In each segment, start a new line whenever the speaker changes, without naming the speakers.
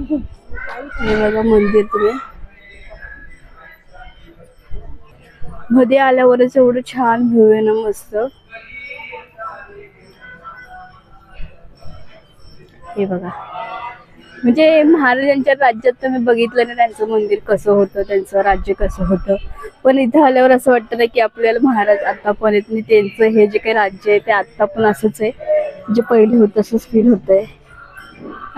हे बघा मंदिर तुम्ही. मध्ये आल्यावरच एवढं छान व्ह्यू आहे ना मस्त. हे बघा. म्हणजे महाराजांच्या राज्यात तुम्ही बघितलं ना त्यांचं मंदिर कसं होतं त्यांचं राज्य कसं होतं. पण इथं आल्यावर असं वाटतं ना की आपल्याला महाराज आता पण येत नाही त्यांचं हे जे काही राज्य आहे ते आता पण असंच आहे. जे पहिले होतं असंच फील होतंय.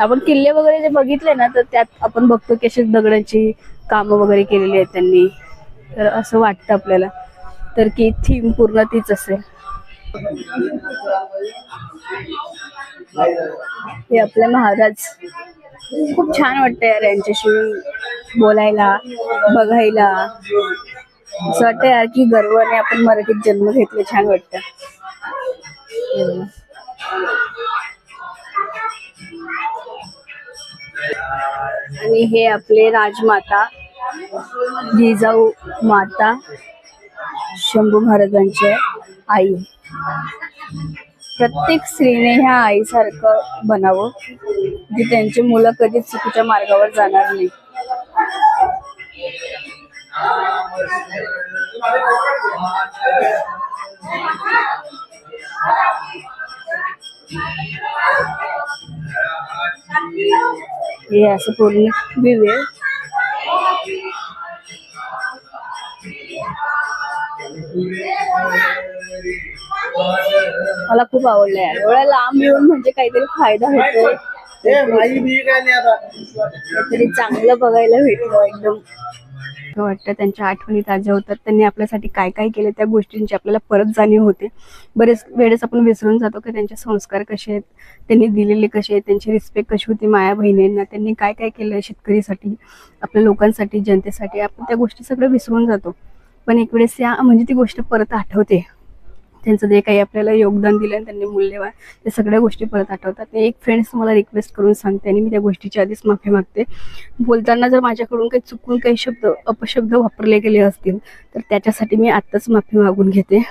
आपण किल्ले वगैरे जे बघितले ना तर त्यात आपण बघतो की अशी दगडांची कामं वगैरे केलेली आहेत त्यांनी. तर असं वाटतं आपल्याला. तर की थीम पूर्ण तीच असेल. हे आपले महाराज. खूप छान वाटतं यार यांच्याशी बोलायला बघायला. असं वाटतं यार की गर्वाने आपण मराठीत जन्म घेतले छान वाटतं. आणि हे आपले राजमाता जिजाऊ माता शंभू महाराजांचे आई. प्रत्येक स्त्रीने ह्या आईसारखं बनावं जी त्यांची मुलं कधीच चुकीच्या मार्गावर जाणार नाही. हे असं पूर्ण आहे मला खूप आवडलं यार एवढ्या लांब येऊन म्हणजे काहीतरी फायदा होतोय. काहीतरी चांगलं बघायला भेटलं एकदम. वाटतं. त्यांच्या आठवणी ताज्या होतात. त्यांनी आपल्यासाठी काय काय केलं त्या गोष्टींची आपल्याला परत जाणीव होते. बरेच वेळेस आपण विसरून जातो की त्यांचे संस्कार कसे आहेत त्यांनी दिलेले कसे आहेत त्यांची रिस्पेक्ट कशी होती माया बहिणींना त्यांनी काय काय केलं शेतकरीसाठी आपल्या लोकांसाठी जनतेसाठी. आपण त्या गोष्टी सगळं विसरून जातो. पण एक वेळेस या म्हणजे ती गोष्ट परत आठवते. त्यांचं जे काही आपल्याला योगदान दिलं आणि त्यांनी मूल्यवान त्या सगळ्या गोष्टी परत आठवतात. ते एक फ्रेंड्स मला रिक्वेस्ट करून सांगते आणि मी त्या गोष्टीची आधीच माफी मागते. बोलताना जर माझ्याकडून काही चुकून काही शब्द अपशब्द वापरले गेले असतील तर त्याच्यासाठी मी आत्ताच माफी मागून घेते.